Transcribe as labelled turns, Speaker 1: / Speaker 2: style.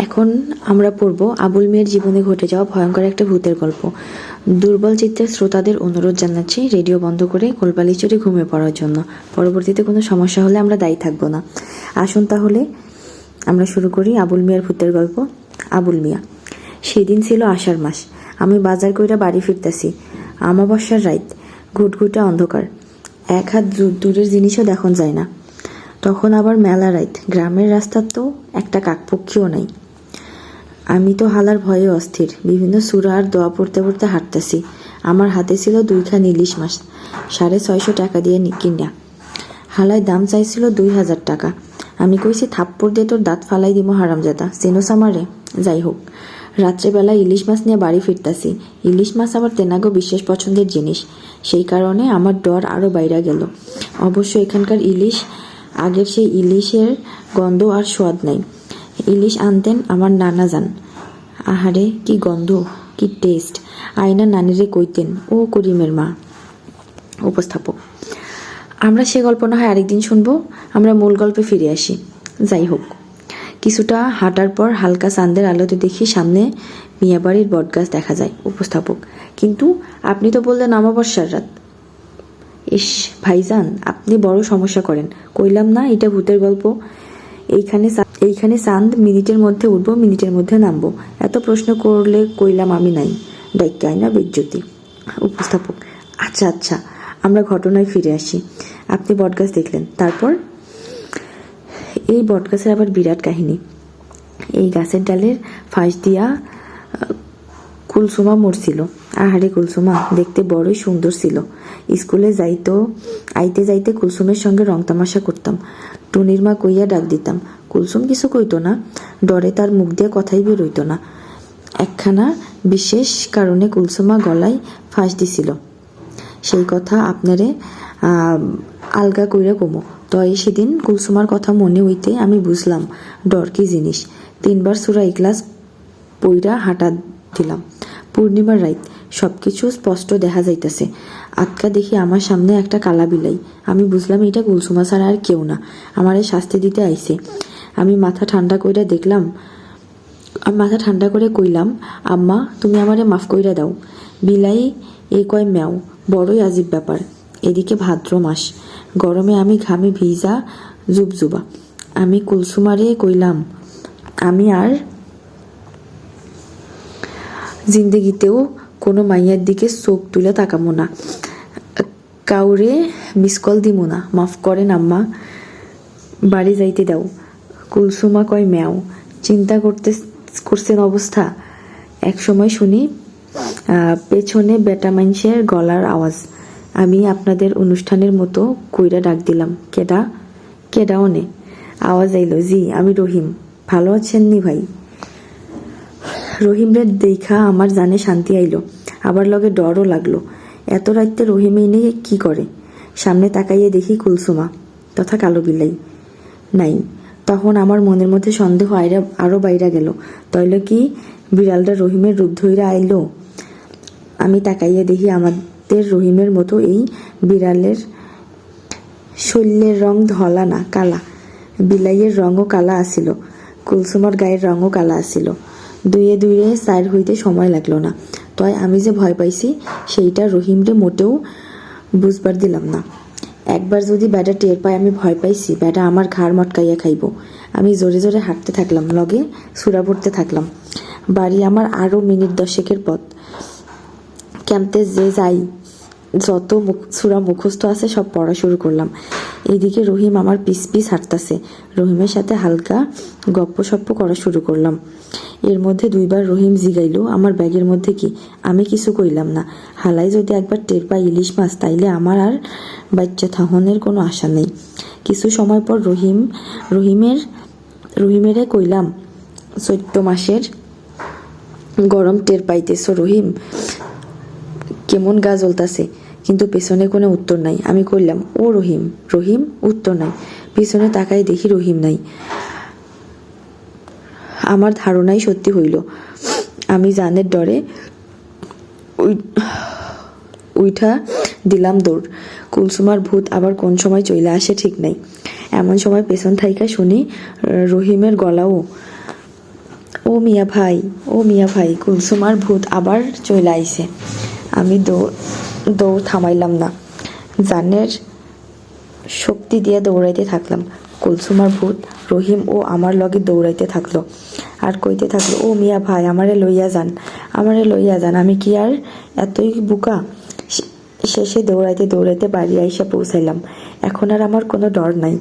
Speaker 1: এখন আমরা পড়ব আবুল মিয়ার জীবনে ঘটে যাওয়া ভয়ঙ্কর একটা ভূতের গল্প। দুর্বল চিত্তের শ্রোতাদের অনুরোধ জানাচ্ছি রেডিও বন্ধ করে কোলবালি চড়ে ঘুমিয়ে পড়ার জন্য। পরবর্তীতে কোনো সমস্যা হলে আমরা দায়ী থাকব না। আসুন তাহলে আমরা শুরু করি আবুল মিয়ার ভূতের গল্প, আবুল মিয়া। সেদিন ছিল আষাঢ় মাস। আমি বাজার কইরা বাড়ি ফিরতেছি। আমাবস্যার রাত। ঘুটঘুটা অন্ধকার। এক হাত দূরের জিনিসও দেখন যায় না। তখন আবার মেলা রাইত গ্রামের রাস্তার তো একটা কাকপক্ষীও নাই। আমি তো হালার ভয়ে অস্থির। বিভিন্ন সুরা আর দোয়া পড়তে পড়তে হাঁটতেছি। আমার হাতে ছিল দুইখান ইলিশ মাছ, সাড়ে ছয়শো টাকা দিয়ে কিনা। হালায় দাম চাইছিল দুই হাজার টাকা। আমি কইছি, থাপ্পড় দিয়ে তোর দাঁত ফালাই দিব হারামজাদা, চেনোস আমারে? যাই হোক, রাত্রেবেলা ইলিশ মাছ নিয়ে বাড়ি ফিরতাছি। ইলিশ মাছ আবার তেনাগো বিশেষ পছন্দের জিনিস। সেই কারণে আমার ডর আরও বাইরা গেল। অবশ্য এখানকার ইলিশ, আগের সেই ইলিশের গন্ধ আর স্বাদ নাই। ইলিশ আনতেন আমার নানা যান আহারে, কি গন্ধ, কি টেস্ট আয়না নানিরে কইতেন, ও করিমের মা। উপস্থাপক। আমরা সে গল্প না হয় আরেকদিন শুনব, আমরা মূল গল্পে ফিরে আসি। যাই হোক, কিছুটা হাঁটার পর হালকা চাঁদের আলোতে দেখি সামনে মিয়াবাড়ির বটগাছ দেখা যায়, উপস্থাপক। কিন্তু আপনি তো বললেন অমাবস্যার রাত। ইস, ভাইজান, আপনি বড় সমস্যা করেন। কইলাম না, এটা ভূতের গল্প। এইখানে এইখানে চাঁদ মিনিটের মধ্যে উঠবো, মিনিটের মধ্যে নামবো। এত প্রশ্ন করলে কইলাম আমি নাই ডাইকাই না বিজ্যোতি উপস্থাপক আচ্ছা আচ্ছা আমরা ঘটনায় ফিরে আসি। আপনি বটগাছ দেখলেন, তারপর? এই বটগাছের আবার বিরাট কাহিনী। এই গাছের ডালের ফাঁস দিয়া কুলসুমা মরছিল। আহারে কুলসুমা, দেখতে বড়ই সুন্দর ছিল। স্কুলে যাইতো, আইতে যাইতে কুলসুমের সঙ্গে রং তামাশা করতাম। টুনির মা কইয়া ডাক দিতাম, কুলসুম কিছু কইতো না? ডরে তার মুখ দিয়ে কথাই বেরোইতো না। একখানা বিশেষ কারণে কুলসুমা গলায় ফাঁস দিছিল। সেই কথা আপনারে আলগা কইরা কমো। তয় সেদিন কুলসুমার কথা মনে হইতে আমি বুঝলাম, ডর কি জিনিস। তিনবার সুরা ইকলাস পইরা হাঁটা দিলাম। পূর্ণিমার রাইত সবকিছু স্পষ্ট দেখা যাইতেছে। আটকা দেখি আমার সামনে একটা কালা বিলাই। আমি বুঝলাম এটা কুলসুমা ছাড়া আর কেউ না। আমারে শাস্তি দিতে আইছে। আমি মাথা ঠান্ডা কইরা দেখলাম আমি মাথা ঠান্ডা করে কইলাম, আম্মা, তুমি আমারে মাফ কইরা দাও। বিলাই এ কয় ম্যাও, বড়ই আজীব ব্যাপার। এদিকে ভাদ্র মাস। গরমে আমি ঘামে ভিজা জুবজুবা। আমি কুলসুমারে কইলাম, আমি আর জিন্দেগিতেও কোনো মাইয়ার দিকে চোখ তুলে তাকামো না। কাউরে মিস কল দিমো না। মাফ করেন আম্মা। বাড়ি যাইতে দাও। কুলসুমা কয়, ম্যাও। চিন্তা করতে করছেন অবস্থা। এক সময় শুনি পেছনে বেটা মানুষের গলার আওয়াজ। আমি আপনাদের অনুষ্ঠানের মতো কইরা ডাক দিলাম। কেডা? কেডা অনে? আওয়াজ আইলো, জি, আমি রহিম। ভালো আছেন নি ভাই? রহিমরে দেখা আমার জানে শান্তি আইলো, আবার লগে ডরও লাগল। এত রাত্রে রহিম এনে কি করে? সামনে তাকাইয়ে দেখি কুলসুমা, তথা কালো বিলাই। নাই, তখন আমার মনের মধ্যে সন্দেহ আইরা আরও বাইরা গেল। তইল কি বিড়ালটা রহিমের রূপ ধইরা আইলো? আমি তাকাইয়া দেখি আমাদের রহিমের মতো এই বিড়ালের শৈলের রং ধলা না, কালা। বিলাইয়ের রঙও কালা আসিল কুলসুমার গায়ের রঙও কালা আসিল দুইয়ে দুইয়ে সাইড হইতে সময় লাগল না। তয় আমি যে ভয় পাইছি, সেইটা রহিমরে মোটেও বুঝবার দিলাম না। একবার যদি ব্যাটা টের পায় আমি ভয় পাইছি, ব্যাটা আমার ঘাড় মটকাইয়া খাইব। আমি জোরে জোরে হাঁটতে থাকলাম, লগে সুরা পড়তে থাকলাম। বাড়ি আমার আরও মিনিট দশেকের পথ। ক্যাম্পতে যে যাই, যত সুরা মুখস্থ আছে সব পড়া শুরু করলাম। এদিকে রহিম আমার পিস পিস হাঁটতাছে। রহিমের সাথে হালকা গপ্প সপ্প করা শুরু করলাম। এর মধ্যে দুইবার রহিম জিগাইল, আমার ব্যাগের মধ্যে কি? আমি কিছু কইলাম না। হালাই যদি একবার টের পাই ইলিশ মাছ, তাইলে আমার আর বাচ্চা থাহনের কোনো আশা নেই। কিছু সময় পর রহিম, রহিমের, রহিমেরে কইলাম, চৈত্র মাসের গরম টের পাইতেছো রহিম। কেমন গা জ্বলতাছে? কিন্তু পেছনে কোনো উত্তর নাই। আমি কইলাম, ও রহিম রহিম, উত্তর নাই। পিছনে তাকাই দেখি রহিম নাই। আমার ধারণাই সত্যি হইল। আমি জানের ডরে উই- উইঠা দিলাম দৌড়। কুলসুমার ভূত আবার কোন সময় চলে আসে ঠিক নাই। এমন সময় পেছন থাইকা শুনি, রহিমের গলাও, ও মিয়া ভাই, ও মিয়া ভাই, কুলসুমার ভূত আবার চলে আইছে। আমি দৌড় দৌড় থামাইলাম না। জানের শক্তি দিয়ে দৌড়াইতে থাকলাম। কুলসুমার ভূত, রহিম ও আমার লগে দৌড়াইতে থাকল। আর কইতে থাকল, ও মিয়া ভাই, আমারে লইয়া যান, আমারে লইয়া যান, আমি কি আর এতই বুকা? শেষে দৌড়াইতে দৌড়াইতে বাড়ি আইসা পৌঁছাইলাম। এখন আর আমার কোনো ডর নাই।